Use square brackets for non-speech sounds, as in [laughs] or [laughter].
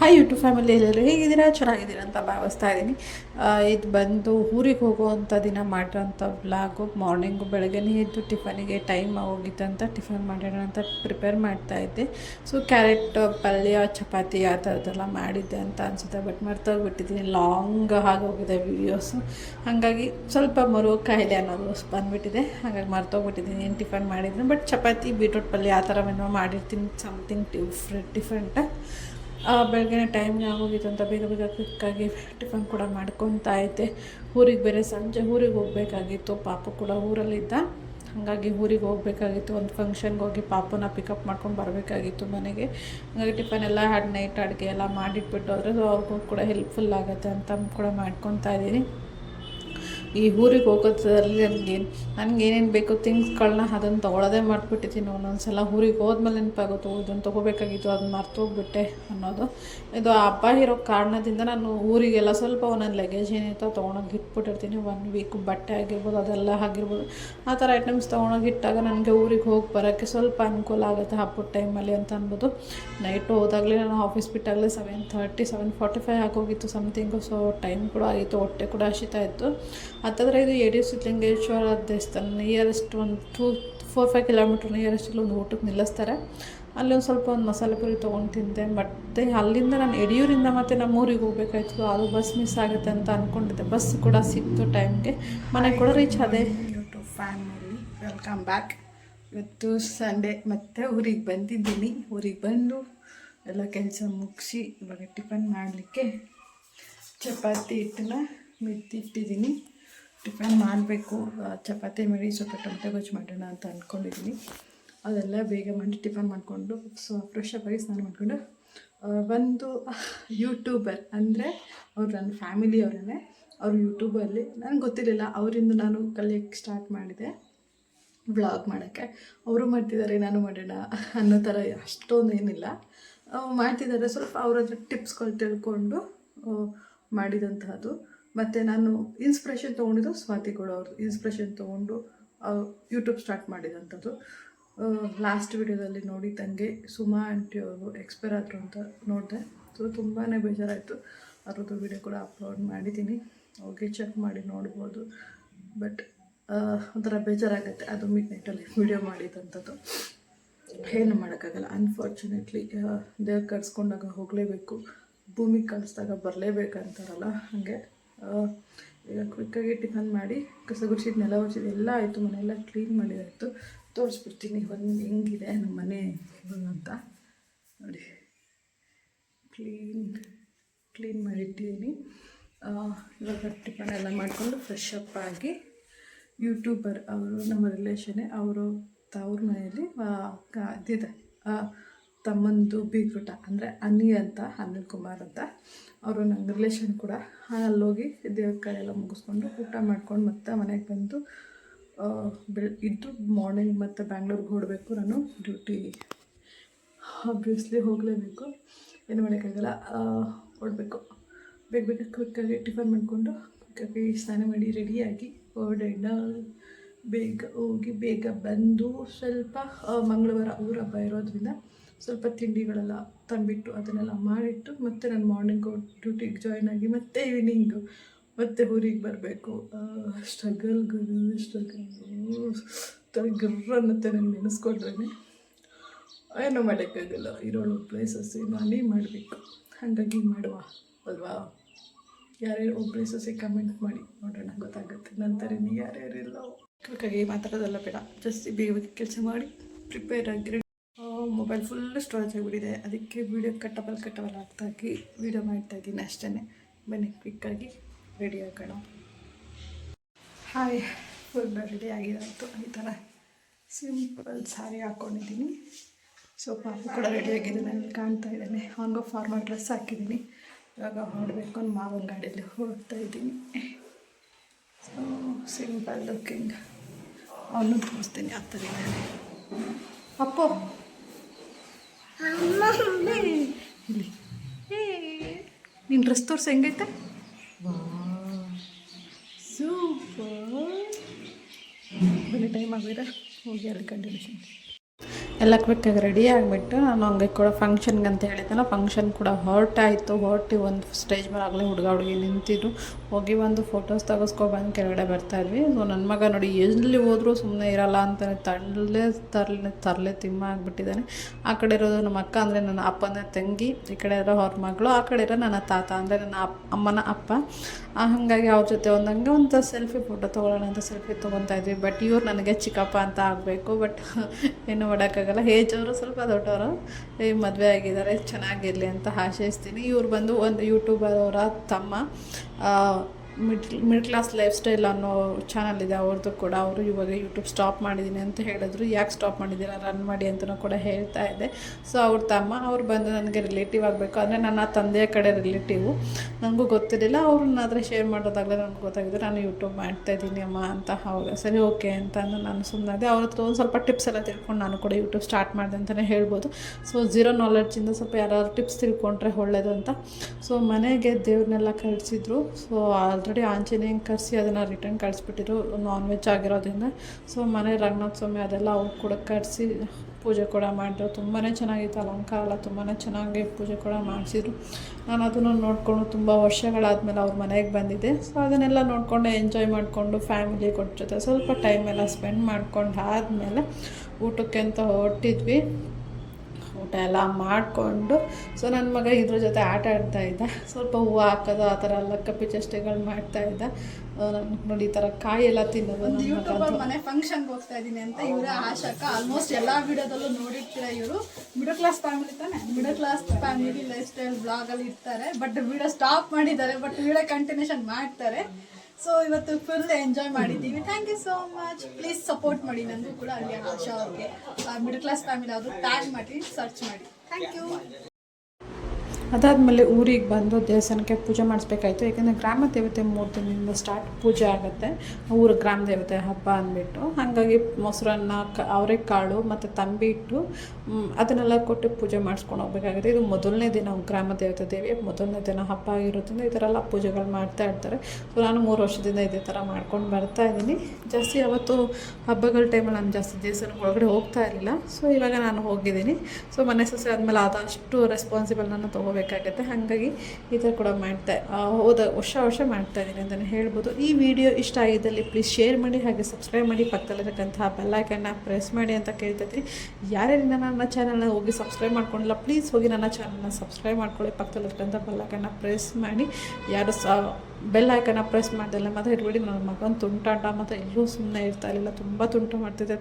Hi YouTube family ಎಲ್ಲರೂ ಹೇಗಿದ್ದೀರಾ? ಚೆನ್ನಾಗಿದ್ದೀರಾ ಅಂತ ಭಾವಿಸ್ತಾ ಇದ್ದೀನಿ. ಇದು ಬಂದು ಊರಿಗೆ ಹೋಗುವಂಥ ದಿನ ಮಾಡಿರೋಂಥ ವ್ಲಾಗು ಮಾರ್ನಿಂಗು ಬೆಳಗ್ಗೆನೇ ಎದ್ದು ಟಿಫನಿಗೆ ಟೈಮ್ ಹೋಗಿತ್ತು ಅಂತ ಟಿಫನ್ ಮಾಡೋಣ ಅಂತ ಪ್ರಿಪೇರ್ ಮಾಡ್ತಾ ಇದ್ದೆ. ಸೊ ಕ್ಯಾರೆಟ್ ಪಲ್ಯ, ಚಪಾತಿ ಆ ಥರದ್ದೆಲ್ಲ ಮಾಡಿದ್ದೆ ಅಂತ ಅನಿಸುತ್ತೆ. ಬಟ್ ಮರ್ತೋಗ್ಬಿಟ್ಟಿದ್ದೀನಿ. ಲಾಂಗ್ ಆಗೋಗಿದೆ ವೀಡಿಯೋಸು ಹಾಗಾಗಿ ಸ್ವಲ್ಪ ಮರು ಕಾಯಿಲೆ ಅನ್ನೋದು ಬಂದುಬಿಟ್ಟಿದೆ. ಹಾಗಾಗಿ ಮರ್ತೋಗ್ಬಿಟ್ಟಿದ್ದೀನಿ. ಏನು ಟಿಫನ್ ಮಾಡಿದ್ದೀನಿ ಬಟ್ ಚಪಾತಿ ಬೀಟ್ರೂಟ್ ಪಲ್ಯ ಆ ಥರವೇನೋ ಮಾಡಿರ್ತೀನಿ. ಸಮಥಿಂಗ್ ಡಿಫ್ರೆಂಟ್ ಬೆಳಗ್ಗೆ ಟೈಮ್ಗೆ ಆಗೋಗಿತ್ತು ಅಂತ ಬೇಗ ಬೇಗ ಕ್ವಿಕ್ಕಾಗಿ ಟಿಫನ್ ಕೂಡ ಮಾಡ್ಕೊತಾ ಐತೆ ಊರಿಗೆ ಬೇರೆ ಸಂಜೆ ಊರಿಗೆ ಹೋಗಬೇಕಾಗಿತ್ತು. ಪಾಪ ಕೂಡ ಊರಲ್ಲಿದ್ದ. ಹಾಗಾಗಿ ಊರಿಗೆ ಹೋಗಬೇಕಾಗಿತ್ತು. ಒಂದು ಫಂಕ್ಷನ್ಗೆ ಹೋಗಿ ಪಾಪನ ಪಿಕಪ್ ಮಾಡ್ಕೊಂಡು ಬರಬೇಕಾಗಿತ್ತು ಮನೆಗೆ. ಹಾಗಾಗಿ ಟಿಫನ್ ಎಲ್ಲ ನೈಟ್ ಅಡುಗೆ ಎಲ್ಲ ಮಾಡಿಟ್ಬಿಟ್ಟು ಹೋದರೆ ಅವ್ರಿಗೂ ಕೂಡ ಹೆಲ್ಪ್ಫುಲ್ ಆಗುತ್ತೆ ಅಂತ ಕೂಡ ಮಾಡ್ಕೊತಾ ಇದ್ದೀನಿ. ಈ ಊರಿಗೆ ಹೋಗೋದ್ರಲ್ಲಿ ನನಗೆ ನನಗೆ ಏನೇನು ಬೇಕು ಥಿಂಗ್ಸ್ಗಳನ್ನ ಅದನ್ನು ತೊಗೊಳೋದೇ ಮಾಡಿಬಿಟ್ಟಿದ್ದೀನಿ. ಒಂದೊಂದು ಸಲ ಊರಿಗೆ ಹೋದ್ಮೇಲೆ ನೆನಪಾಗುತ್ತೆ ಇದನ್ನು ತೊಗೋಬೇಕಾಗಿತ್ತು ಅದನ್ನ ಮರ್ತೋಗ್ಬಿಟ್ಟೆ ಅನ್ನೋದು. ಇದು ಹಬ್ಬ ಇರೋ ಕಾರಣದಿಂದ ನಾನು ಊರಿಗೆಲ್ಲ ಸ್ವಲ್ಪ ಒಂದೊಂದು ಲಗೇಜ್ ಏನಿತ್ತೋ ತೊಗೊಂಡೋಗಿ ಇಟ್ಬಿಟ್ಟಿರ್ತೀನಿ. ಒನ್ ವೀಕ್ ಬಟ್ಟೆ ಆಗಿರ್ಬೋದು, ಅದೆಲ್ಲ ಆಗಿರ್ಬೋದು. ಆ ಥರ ಐಟಮ್ಸ್ ತೊಗೊಂಡೋಗಿ ಇಟ್ಟಾಗ ನನಗೆ ಊರಿಗೆ ಹೋಗಿ ಬರೋಕ್ಕೆ ಸ್ವಲ್ಪ ಅನುಕೂಲ ಆಗುತ್ತೆ ಹಬ್ಬದ ಟೈಮಲ್ಲಿ ಅಂತ ಅನ್ಬೋದು. ನೈಟು ಹೋದಾಗಲೇ ನಾನು office ಬಿಟ್ಟಾಗಲೇ seven thirty seven forty five ಆಗೋಗಿತ್ತು ಸಮಥಿಂಗು ಸೊ ಟೈಮ್ ಕೂಡ ಆಗಿತ್ತು ಹೊಟ್ಟೆ ಕೂಡ ಹಸಿತಾ ಇತ್ತು. ಹತ್ತತ್ರ ಇದು ಎಡಿ ಸಿದ್ಧಲಿಂಗೇಶ್ವರ ದೇವಸ್ಥಾನ ನಿಯರೆಸ್ಟ್ ಒಂದು two four five kilometre nearest ಒಂದು ಊಟಕ್ಕೆ ನಿಲ್ಲಿಸ್ತಾರೆ. ಅಲ್ಲಿ ಒಂದು ಸ್ವಲ್ಪ ಒಂದು ಮಸಾಲೆ ಪುರಿ ತೊಗೊಂಡು ತಿಂದೆ ಮತ್ತೆ ಅಲ್ಲಿಂದ ನಾನು ಎಡಿಯೂರಿಂದ ಮತ್ತು ನಮ್ಮ ಊರಿಗೆ ಹೋಗ್ಬೇಕಾಯ್ತು ಅದು ಬಸ್ ಮಿಸ್ ಆಗುತ್ತೆ ಅಂತ ಅಂದ್ಕೊಂಡಿದ್ದೆ ಬಸ್ ಕೂಡ ಸಿಕ್ತು ಟೈಮ್ಗೆ ಮನೆಗೆ ಕೂಡ ರೀಚ್ ಅದೇ ಯೂಟ್ಯೂಬ್ ಫ್ಯಾಮಿಲಿ ವೆಲ್ಕಮ್ ಬ್ಯಾಕ್ ಇವತ್ತು ಸಂಡೇ ಮತ್ತೆ ಊರಿಗೆ ಬಂದಿದ್ದೀನಿ. ಊರಿಗೆ ಬಂದು ಎಲ್ಲ ಕೆಲಸ ಮುಗಿಸಿ ಇವಾಗ ಟಿಫನ್ ಮಾಡಲಿಕ್ಕೆ ಚಪಾತಿ ಹಿಟ್ಟನ್ನ ಮೆತ್ತಿಟ್ಟಿದ್ದೀನಿ ಟಿಫನ್ ಮಾಡಬೇಕು ಚಪಾತಿ ಮಾಡಿ ಸ್ವಲ್ಪ ಟೊಮೆಟೊ, ಗೊಜ್ಜು ಮಾಡೋಣ ಅಂತ ಅಂದ್ಕೊಂಡಿದ್ದೀನಿ ಅದೆಲ್ಲ ಬೇಗ ಮಾಡಿ ಟಿಫನ್ ಮಾಡಿಕೊಂಡು, ಸೊ ಫ್ರೆಶ್ ಆಗಿ ಸ್ನಾನ ಮಾಡಿಕೊಂಡು ಒಂದು ಯೂಟ್ಯೂಬರ್ ಅಂದರೆ ಅವ್ರು ನನ್ನ ಫ್ಯಾಮಿಲಿಯವರೇ ಅವ್ರು ಯೂಟ್ಯೂಬಲ್ಲಿ ನನಗೆ ಗೊತ್ತಿರಲಿಲ್ಲ, ಅವರಿಂದ ನಾನು ಕಲಿಯೋಕ್ಕೆ ಸ್ಟಾರ್ಟ್ ಮಾಡಿದೆ ವ್ಲಾಗ್ ಮಾಡೋಕ್ಕೆ. ಅವರು ಮಾಡ್ತಿದ್ದಾರೆ, ನಾನು ಮಾಡೋಣ ಅನ್ನೋ ಥರ ಅಷ್ಟೊಂದು ಏನಿಲ್ಲ. ಮಾಡ್ತಿದ್ದಾರೆ, ಸ್ವಲ್ಪ ಅವ್ರ ಹತ್ರ ಟಿಪ್ಸ್ಗಳು ತಿಳ್ಕೊಂಡು ಮಾಡಿದಂತಹದ್ದು. ಮತ್ತು ನಾನು ಇನ್ಸ್ಪಿರೇಷನ್ ತೊಗೊಂಡಿದ್ದು ಸ್ವಾತಿ ಅವರು ಇನ್ಸ್ಪಿರೇಷನ್ ತೊಗೊಂಡು ಯೂಟ್ಯೂಬ್ ಸ್ಟಾರ್ಟ್ ಮಾಡಿದಂಥದ್ದು. ಲಾಸ್ಟ್ ವಿಡಿಯೋದಲ್ಲಿ ನೋಡಿ ನೋಡಿದಂಗೆ ಸುಮಾ ಆಂಟಿ ಅವರು ಎಕ್ಸ್ಪೈರ್ ಆದರು ಅಂತ ನೋಡಿದೆ. ಸೊ ತುಂಬಾ ಬೇಜಾರಾಯಿತು. ಅದ್ರದ್ದು ವಿಡಿಯೋ ಕೂಡ ಅಪ್ಲೋಡ್ ಮಾಡಿದ್ದೀನಿ. ಹೋಗಿ ಚೆಕ್ ಮಾಡಿ ನೋಡ್ಬೋದು. ಬಟ್ ಒಂಥರ ಬೇಜಾರಾಗುತ್ತೆ. ಅದು ಮಿಡ್ ನೈಟಲ್ಲಿ ವಿಡಿಯೋ ಮಾಡಿದಂಥದ್ದು. ಏನು ಮಾಡೋಕ್ಕಾಗಲ್ಲ. ಅನ್ಫಾರ್ಚುನೇಟ್ಲಿ ದೇವ್ರು ಕರ್ಸ್ಕೊಂಡಾಗ ಹೋಗಲೇಬೇಕು. ಭೂಮಿಗೆ ಕಳಿಸ್ದಾಗ ಬರಲೇಬೇಕಂತಾರಲ್ಲ, ಹಾಗೆ. ಈಗ ಕ್ವಿಕ್ಕಾಗಿ ಟಿಫನ್ ಮಾಡಿ, ಕಸ ಗುಡಿಸಿದ ನೆಲ ಒರೆಸಿದ ಎಲ್ಲ ಆಯಿತು, ಮನೆಯೆಲ್ಲ ಕ್ಲೀನ್ ಮಾಡಿದಾಯಿತು. ತೋರಿಸ್ಬಿಡ್ತೀನಿ ಒಂದು ಹೆಂಗಿದೆ ನಮ್ಮ ಮನೆ ಅಂತ. ನೋಡಿ ಕ್ಲೀನ್ ಕ್ಲೀನ್ ಮಾಡಿಟ್ಟಿದ್ದೀನಿ. ಇವಾಗ ಟಿಫನ್ ಎಲ್ಲ ಮಾಡಿಕೊಂಡು ಫ್ರೆಶ್ ಅಪ್ ಆಗಿ ಯೂಟ್ಯೂಬರ್ ಅವರು, ನಮ್ಮ ರಿಲೇಷನ್ನೇ ಅವರು ತವ್ರ ಮನೆಯಲ್ಲಿ ಇದ್ದಿದೆ ತಮ್ಮಂದು ಬೀಗ್ರೂಟ, ಅಂದರೆ ಅನಿ ಅಂತ ಅನಿಲ್ ಕುಮಾರ್ ಅಂತ. ಅವರು ನನ್ನ ರಿಲೇಷನ್ ಕೂಡ. ಅಲ್ಲೋಗಿ ದೇವ್ರ ಕಡೆ ಎಲ್ಲ ಮುಗಿಸ್ಕೊಂಡು ಊಟ ಮಾಡ್ಕೊಂಡು ಮತ್ತೆ ಮನೆಗೆ ಬಂದು ಬೆಳ್, ಇದ್ದು ಮಾರ್ನಿಂಗ್ ಮತ್ತು ಬ್ಯಾಂಗ್ಳೂರ್ಗೆ ಹೊಡಬೇಕು ನಾನು ಡ್ಯೂಟಿ ಆಬ್ವಿಯಸ್ಲಿ ಹೋಗಲೇಬೇಕು. ಏನು ಮಾಡೋಕ್ಕಾಗಲ್ಲ ಹೊಡಬೇಕು ಬೇಗ ಬೇಗ ಕ್ವಿಕ್ಕಾಗಿ ಟಿಫನ್ ಮಾಡಿಕೊಂಡು ಕ್ವಿಕ್ಕಾಗಿ ಸ್ನಾನ ಮಾಡಿ ರೆಡಿಯಾಗಿ ಹೊರಡೋಣ ಬೇಗ ಹೋಗಿ ಬೇಗ ಬಂದು ಸ್ವಲ್ಪ ಮಂಗಳವಾರ ಊರ ಹಬ್ಬ ಇರೋದ್ರಿಂದ ಸ್ವಲ್ಪ ತಿಂಡಿಗಳೆಲ್ಲ ತಂಬಿಟ್ಟು ಅದನ್ನೆಲ್ಲ ಮಾಡಿಟ್ಟು ಮತ್ತೆ ನಾನು ಮಾರ್ನಿಂಗ್ ಡ್ಯೂಟಿಗೆ ಜಾಯ್ನ್ ಆಗಿ ಮತ್ತೆ ಈವ್ನಿಂಗು ಮತ್ತೆ ಊರಿಗೆ ಬರಬೇಕು. ಸ್ಟ್ರಗಲ್ ಗುರು ಸ್ಟ್ರಗಲ್ ಗರ್ರ ಅನ್ನತ್ತೆ ನಾನು ನೆನೆಸ್ಕೊಂಡ್ರೆ ಏನೋ ಮಾಡೋಕ್ಕಾಗಲ್ಲ. ಇರೋಳು ಪ್ಲೇಸಸ್ ನಾನೇ ಮಾಡಬೇಕು. ಹಾಗಾಗಿ ಮಾಡುವ ಅಲ್ವಾ? ಯಾರ್ಯಾರು ಪ್ಲೇಸಸ್ಸಿಗೆ ಕಮೆಂಟ್ ಮಾಡಿ ನೋಡೋಣ, ಗೊತ್ತಾಗುತ್ತೆ. ನಂತರ ಯಾರ್ಯಾರಿಲ್ಲ ಕ್ವಿಕ್ಕಾಗಿ ಮಾತಾಡೋದೆಲ್ಲ ಬೇಡ. ಜಸ್ಟ್ ಬೇಗ ಬೇಗ ಕೆಲಸ ಮಾಡಿ ಪ್ರಿಪೇರ್ ಆಗಿರಿ ಮೊಬೈಲ್ ಫುಲ್ ಸ್ಟೋರೇಜ್ ಆಗಿಬಿಟ್ಟಿದೆ. ಅದಕ್ಕೆ ವೀಡಿಯೋ ಕಟ್ಟಬಲ್ ಕಟ್ಟಬಲ್ ಆಗ್ತಾಗಿ ವೀಡಿಯೋ ಮಾಡ್ತಾ ಇದ್ದೀನಿ ಅಷ್ಟೇ ಬನ್ನಿ ಕ್ವಿಕ್ಕಾಗಿ ರೆಡಿ ಆಗೋಣ. ಹಾಯ್ ಫುಲ್ ರೆಡಿ ಆಗಿರೋದು. ಈ ಥರ ಸಿಂಪಲ್ ಸಾರಿ ಹಾಕ್ಕೊಂಡಿದ್ದೀನಿ ಸೊ ಪಾಪು ಕೂಡ ರೆಡಿಯಾಗಿದೆ ನಾನು ಕಾಣ್ತಾ ಇದ್ದಾನೆ. ಅವನಿಗೂ ಫಾರ್ಮಲ್ ಡ್ರೆಸ್ ಹಾಕಿದ್ದೀನಿ. ಇವಾಗ ಹೊಡಬೇಕು ಅಂತ ಮಾವನ ಗಾಡಿಯಲ್ಲಿ ಹೋಗ್ತಾ ಇದ್ದೀನಿ. ಸೊ ಸಿಂಪಲ್ ಲುಕ್ಕಿಂಗ್ ಅವನು ತೋರಿಸ್ತೀನಿ ಆ ಥರ ಇದ್ದಾನೆ ಅಪ್ಪು ಇಲ್ಲಿ. ನಿನ್ನ ಡ್ರೆಸ್ ತೋರಿಸಿ ಹೆಂಗೈತೆ? ಸೂಪರ್. ಬನ್ನಿ ಟೈಮ್ ಆಗೋಯ್ತಾ? ಹೋಗಿ ಅಲ್ಲಿ ಕಂಟಿನ್ಯೂಷನ್ ಎಲ್ಲ ಕ್ವಿಕ್ಕಾಗಿ ರೆಡಿ ಆಗಿಬಿಟ್ಟು ನಾನು ಹಂಗೆ ಕೂಡ ಫಂಕ್ಷನ್ಗೆ ಅಂತ ಹೇಳಿದ್ದೆಲ್ಲ ಫಂಕ್ಷನ್ ಕೂಡ ಹೊರಟಾಯಿತು. ಹೊರಟಿ ಒಂದು ಸ್ಟೇಜ್ ಮೇಲೆ ಆಗಲೇ ಹುಡುಗ ಹುಡುಗಿ ನಿಂತಿದ್ರು. ಹೋಗಿ ಒಂದು ಫೋಟೋಸ್ ತೆಗೆಸ್ಕೊಬಂದು ಕೆಳಗಡೆ ಬರ್ತಾ ಇದ್ವಿ. ಸೊ ನನ್ನ ಮಗ ನೋಡಿ ಎಲ್ಲಿ ಹೋದರೂ ಸುಮ್ಮನೆ ಇರಲ್ಲ ಅಂತ ತಳ್ಳೇ ತರಲೆ ತರಲೆ ತಿಮ್ಮ ಆಗಿಬಿಟ್ಟಿದ್ದಾನೆ. ಆ ಕಡೆ ಇರೋದು ನಮ್ಮ ಅಕ್ಕ ಅಂದರೆ ನನ್ನ ಅಪ್ಪನ ತಂಗಿ, ಈ ಕಡೆ ಇರೋ ಅವ್ರ ಮಗಳು, ಆ ಕಡೆ ಇರೋ ನನ್ನ ತಾತ ಅಂದರೆ ನನ್ನ ಅಪ್ ಅಮ್ಮನ ಅಪ್ಪ. ಹಾಗಾಗಿ ಅವ್ರ ಜೊತೆ ಒಂದಂಗೆ ಒಂದು ಸೆಲ್ಫಿ ಫೋಟೋ ತೊಗೊಳ್ಳೋಣ ಅಂತ ಸೆಲ್ಫಿ ತೊಗೊತಾ ಇದ್ವಿ. ಬಟ್ ಇವ್ರು ನನಗೆ ಚಿಕ್ಕಪ್ಪ ಅಂತ ಆಗಬೇಕು. ಬಟ್ [laughs] ಏನು ಮಾಡೋಕ್ಕಾಗಲ್ಲ. ಏಜ್ ಅವರು ಸ್ವಲ್ಪ ದೊಡ್ಡವರು ಈ ಮದುವೆ ಆಗಿದ್ದಾರೆ, ಚೆನ್ನಾಗಿರಲಿ ಅಂತ ಆಶಯಿಸ್ತೀನಿ ಇವ್ರು ಬಂದು ಒಂದು ಯೂಟ್ಯೂಬರ್ ಅವರ ತಮ್ಮ middle middle class lifestyle ಅನ್ನೋ ಚಾನಲ್ ಇದೆ ಅವ್ರದ್ದು ಕೂಡ. ಅವರು ಇವಾಗ ಯೂಟ್ಯೂಬ್ ಸ್ಟಾಪ್ ಮಾಡಿದ್ದೀನಿ ಅಂತ ಹೇಳಿದ್ರು. ಯಾಕೆ ಸ್ಟಾಪ್ ಮಾಡಿದ್ದೀರಾ ರನ್ ಮಾಡಿ ಅಂತಲೂ ಕೂಡ ಹೇಳ್ತಾ ಇದ್ದೆ ಸೊ ಅವ್ರ ತಮ್ಮ, ಅವ್ರು ಬಂದು ನನಗೆ ರಿಲೇಟಿವ್ ಆಗಬೇಕು. ಅಂದರೆ ನನ್ನ ತಂದೆಯ ಕಡೆ ರಿಲೇಟಿವ್ ನನಗೂ ಗೊತ್ತಿರಲಿಲ್ಲ. ಅವ್ರನ್ನಾದರೆ ಶೇರ್ ಮಾಡೋದಾಗಲೇ ನನಗೆ ಗೊತ್ತಾಗಿದೆ ನಾನು ಯೂಟ್ಯೂಬ್ ಮಾಡ್ತಾ ಇದ್ದೀನಿ ಅಮ್ಮ ಅಂತ. ಹೌದಾ? ಸರಿ ಓಕೆ ಅಂತ ಅಂದು ನಾನು ಸುಮ್ಮನೆ ಅವ್ರ ಹತ್ರ ಒಂದು ಸ್ವಲ್ಪ ಟಿಪ್ಸ್ ಎಲ್ಲ ತಿಳ್ಕೊಂಡು ನಾನು ಕೂಡ ಯೂಟ್ಯೂಬ್ ಸ್ಟಾರ್ಟ್ ಮಾಡಿದೆ ಅಂತಲೇ ಹೇಳ್ಬೋದು. ಸೊ ಝೀರೋ ನಾಲೆಡ್ಜಿಂದ ಸ್ವಲ್ಪ ಯಾರಾದ್ರು ಟಿಪ್ಸ್ ತಿಳ್ಕೊಂಡ್ರೆ ಒಳ್ಳೇದು ಅಂತ. ಸೊ ಮನೆಗೆ ದೇವ್ರನ್ನೆಲ್ಲ ಕಳಿಸಿದ್ರು ಸೊ ಆಲ್ರೆಡಿ ಆಂಜನೇಯಂಗೆ ಕರೆಸಿ ಅದನ್ನು ರಿಟರ್ನ್ ಕಳಿಸ್ಬಿಟ್ಟಿದ್ರು ನಾನ್ ವೆಜ್ ಆಗಿರೋದ್ರಿಂದ. ಸೊ ಮನೆ ರಂಗನಾಥ ಸ್ವಾಮಿ ಅದೆಲ್ಲ ಅವ್ರು ಕೂಡ ಕರೆಸಿ ಪೂಜೆ ಕೂಡ ಮಾಡಿದ್ರು. ತುಂಬಾ ಚೆನ್ನಾಗಿತ್ತು, ಅಲಂಕಾರ ಎಲ್ಲ ತುಂಬಾ ಚೆನ್ನಾಗಿ ಪೂಜೆ ಕೂಡ ಮಾಡಿಸಿದ್ರು. ನಾನು ಅದನ್ನು ನೋಡಿಕೊಂಡು ತುಂಬ ವರ್ಷಗಳಾದಮೇಲೆ ಅವ್ರ ಮನೆಗೆ ಬಂದಿದ್ದೆ. ಸೊ ಅದನ್ನೆಲ್ಲ ನೋಡಿಕೊಂಡು ಎಂಜಾಯ್ ಮಾಡಿಕೊಂಡು ಫ್ಯಾಮಿಲಿ ಕೊಟ್ಟ ಜೊತೆ ಸ್ವಲ್ಪ ಟೈಮೆಲ್ಲ ಸ್ಪೆಂಡ್ ಮಾಡ್ಕೊಂಡು ಆದಮೇಲೆ ಊಟಕ್ಕೆ ಅಂತ ಹೊರಟಿದ್ವಿ. ಊಟ ಎಲ್ಲ ಮಾಡಿಕೊಂಡು ಸೊ ನನ್ನ ಮಗ ಇದ್ರ ಜೊತೆ ಆಟ ಆಡ್ತಾ ಇದ್ದ. ಸ್ವಲ್ಪ ಹೂವು ಹಾಕೋದು ಆ ಥರ ಎಲ್ಲ ಕಪ್ಪಿ ಚೇಷ್ಟೆಗಳು ಮಾಡ್ತಾ ಇದ್ದ. ನಾನು ನೋಡಿ ಈ ಥರ ಕಾಯಿ ಎಲ್ಲ ತಿನ್ನೋದು ಯೂಟ್ಯೂಬರ್ ಮನೆ ಫಂಕ್ಷನ್ಗೆ ಹೋಗ್ತಾ ಇದ್ದೀನಿ ಅಂತ ಇವರ ಆಶಾಕ ಆಲ್ಮೋಸ್ಟ್ ಎಲ್ಲ ವಿಡಿಯೋದಲ್ಲೂ ನೋಡಿರ್ತೀರ ಇವರು. ಮಿಡಲ್ ಕ್ಲಾಸ್ ಫ್ಯಾಮಿಲಿ ತಾನೆ? Middle class family lifestyle ಬ್ಲಾಗಲ್ಲಿ ಇರ್ತಾರೆ ಬಟ್ ವಿಡಿಯೋ ಸ್ಟಾಪ್ ಮಾಡಿದ್ದಾರೆ ಬಟ್ ವಿಡಿಯೋ ಕಂಟಿನ್ಯೂಷನ್ ಮಾಡ್ತಾರೆ. ಸೊ ಇವತ್ತು ಫುಲ್ ಎಂಜಾಯ್ ಮಾಡಿದ್ದೀವಿ. Thank you so much please support ಮಾಡಿ. ನನಗೂ ಕೂಡ ಅಲ್ಲಿ ಆಶಾ ಅವ್ರಿಗೆ ಮಿಡಲ್ ಕ್ಲಾಸ್ ಫ್ಯಾಮಿಲಿ ಅವರು ಟ್ಯಾಗ್ ಮಾಡಿ ಸರ್ಚ್ ಮಾಡಿ. ಥ್ಯಾಂಕ್ ಯು ಅದಾದಮೇಲೆ ಊರಿಗೆ ಬಂದು ದೇವಸ್ಥಾನಕ್ಕೆ ಪೂಜೆ ಮಾಡಿಸ್ಬೇಕಾಯ್ತು. ಯಾಕಂದರೆ ಗ್ರಾಮ ದೇವತೆ ಮೂರು ದಿನದಿಂದ ಸ್ಟಾರ್ಟ್ ಪೂಜೆ ಆಗುತ್ತೆ. ಊರ ಗ್ರಾಮ ದೇವತೆ ಹಬ್ಬ ಅಂದ್ಬಿಟ್ಟು ಹಾಗಾಗಿ ಮೊಸರನ್ನ ಕ, ಅವರೆಕಾಳು ಮತ್ತು ತಂಬಿ ಇಟ್ಟು ಅದನ್ನೆಲ್ಲ ಕೊಟ್ಟು ಪೂಜೆ ಮಾಡಿಸ್ಕೊಂಡು ಹೋಗ್ಬೇಕಾಗುತ್ತೆ. ಇದು ಮೊದಲನೇ ದಿನ ಗ್ರಾಮ ದೇವತೆ ದೇವಿ, ಮೊದಲನೇ ದಿನ ಹಬ್ಬ ಆಗಿರೋದ್ರಿಂದ ಈ ಥರ ಎಲ್ಲ ಪೂಜೆಗಳು ಮಾಡ್ತಾ ಇರ್ತಾರೆ. ಸೊ ನಾನು ಮೂರು ವರ್ಷದಿಂದ ಇದೇ ಥರ ಮಾಡ್ಕೊಂಡು ಬರ್ತಾ ಇದ್ದೀನಿ. ಜಾಸ್ತಿ ಯಾವತ್ತು ಹಬ್ಬಗಳ ಟೈಮಲ್ಲಿ ನಾನು ಜಾಸ್ತಿ ದೇವಸ್ಥಾನ ಒಳಗಡೆ ಹೋಗ್ತಾ ಇರಲಿಲ್ಲ. ಸೊ ಇವಾಗ ನಾನು ಹೋಗಿದ್ದೀನಿ. ಸೊ ಮನೆ ಸೊಸೆ ಆದಮೇಲೆ ಆದಷ್ಟು ರೆಸ್ಪಾನ್ಸಿಬಲ್ ನಾನು ತೊಗೋಬೇಕಾಗತ್ತೆ ಹಾಗಾಗಿ ಈ ಥರ ಕೂಡ ಮಾಡ್ತಾ ಹೋದ ವರ್ಷ ವರ್ಷ ಮಾಡ್ತಾ ಇದ್ದೀನಿ ಅಂತಲೇ ಹೇಳ್ಬೋದು. ಈ ವಿಡಿಯೋ ಇಷ್ಟ ಆಗಿದ್ದಲ್ಲಿ ಪ್ಲೀಸ್ ಶೇರ್ ಮಾಡಿ ಹಾಗೆ ಸಬ್ಸ್ಕ್ರೈಬ್ ಮಾಡಿ ಪಕ್ಕದಲ್ಲಿರತಕ್ಕಂತಹ ಬೆಲ್ಲೈಕನ್ನ ಪ್ರೆಸ್ ಮಾಡಿ ಅಂತ ಕೇಳ್ತೈತಿ ಯಾರ್ಯಾರಿಂದ ನನ್ನ ಚಾನಲ್ನ ಹೋಗಿ ಸಬ್ಸ್ಕ್ರೈಬ್ ಮಾಡ್ಕೊಂಡಿಲ್ಲ ಪ್ಲೀಸ್ ಹೋಗಿ ನನ್ನ ಚಾನಲ್ನ ಸಬ್ಸ್ಕ್ರೈಬ್ ಮಾಡ್ಕೊಳ್ಳಿ ಪಕ್ಕದಲ್ಲಿರ್ತಕ್ಕಂಥ ಬೆಲ್ಲೈಕನ್ನ ಪ್ರೆಸ್ ಮಾಡಿ. ಯಾರು ಸಹ ಬೆಲ್ ಪ್ರೆಸ್ ಮಾಡ್ದಲ್ಲ ಮಾತ್ರ ಇಟ್ಬಿಡಿ ನನ್ನ ಮಗನ ತುಂಟಾಟ ಮತ್ತು ಎಲ್ಲೂ ಸುಮ್ಮನೆ ಇರ್ತಾ ಇರಲಿಲ್ಲ, ತುಂಬ ತುಂಟ ಮಾಡ್ತಿದ್ದೆ.